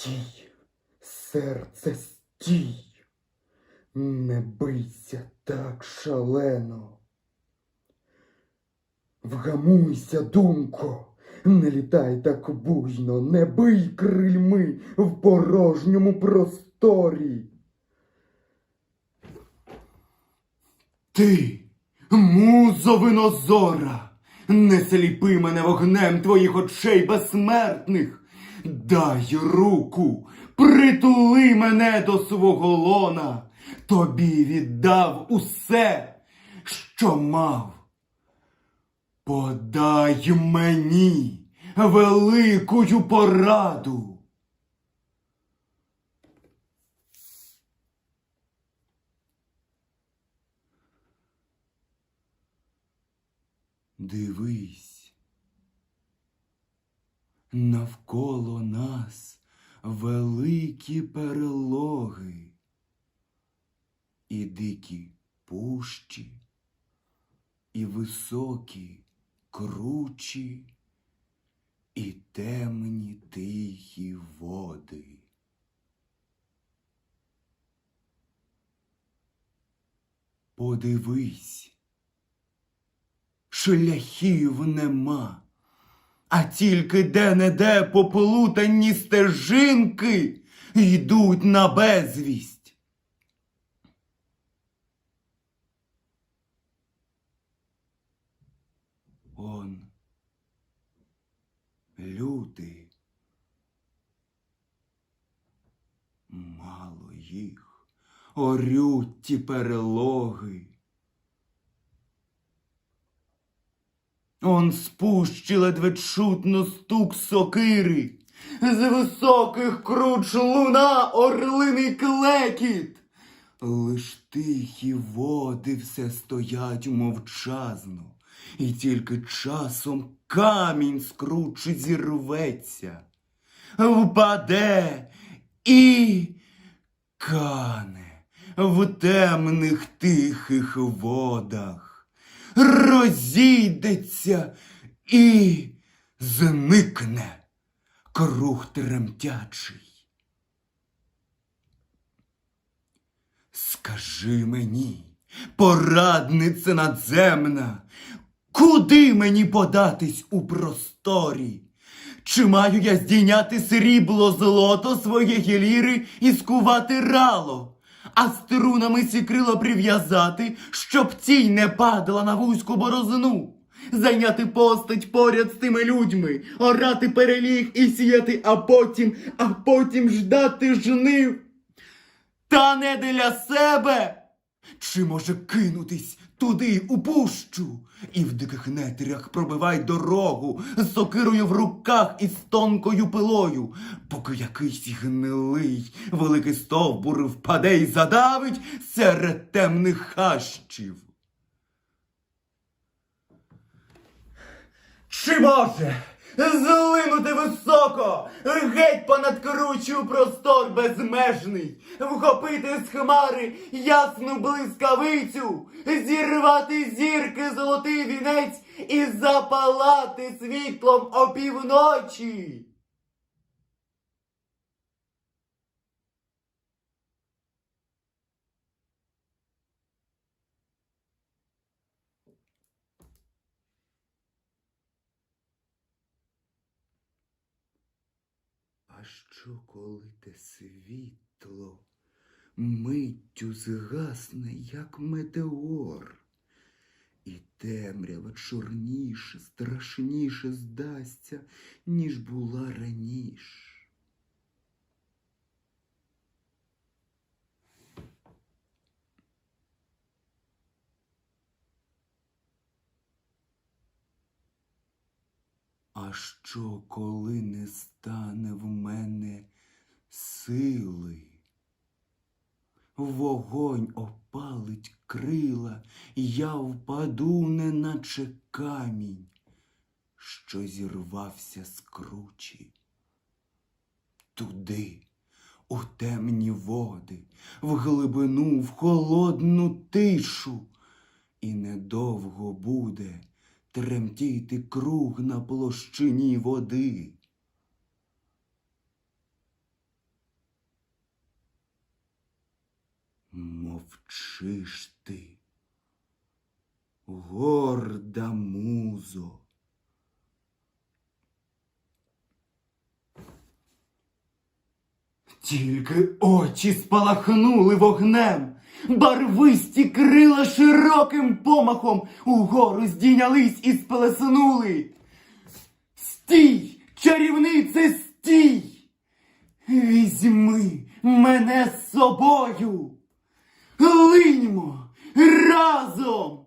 Стій, серце, стій, не бийся так шалено. Вгамуйся, думко, не літай так буйно, не бий крильми в порожньому просторі. Ти, музо винозора, не сліпи мене вогнем твоїх очей безсмертних. Дай руку, притули мене до свого лона. Тобі віддав усе, що мав. Подай мені великую пораду. Дивись, навколо нас великі перелоги і дикі пущі, і високі кручі, і темні тихі води. Подивись, шляхів нема, а тільки де-не-де поплутані стежинки йдуть на безвість. Он люди. Мало їх, орють ті перелоги. Он спущі ледве чутно стук сокири, з високих круч луна орлиний клекіт. Лиш тихі води все стоять мовчазно, і тільки часом камінь скручить зірветься, впаде і кане в темних тихих водах, розійдеться і зникне круг тремтячий. Скажи мені, пораднице надземна, куди мені податись у просторі? Чи маю я здійняти срібло злото своєї ліри і скувати рало, а струнами ці крила прив'язати, щоб тінь не падала на вузьку борозну? Зайняти постать поряд з тими людьми, орати переліг і сіяти, а потім, а потім ждати жнив. Та не для себе. Чи може кинутись туди у пущу і в диких нетрях пробивай дорогу з сокирою в руках і з тонкою пилою, поки якийсь гнилий великий стовбур впаде і задавить серед темних хащів. Чи може злинути високо, геть понад кручу простор безмежний, вхопити з хмари ясну блискавицю, зірвати зірки золотий вінець і запалати світлом опівночі? Що, коли те світло миттю згасне, як метеор, і темрява чорніше, страшніше здасться, ніж була раніше? А що, коли не стане в мене сили? Вогонь опалить крила, я впаду, неначе камінь, що зірвався з кручі. Туди, у темні води, в глибину, в холодну тишу, і недовго буде тремтіти круг на площині води. Мовчиш ти, горда музо. Тільки очі спалахнули вогнем, барвисті крила широким помахом угору здійнялись і спелеснули. Стій, чарівнице, стій! Візьми мене з собою. Линьмо разом.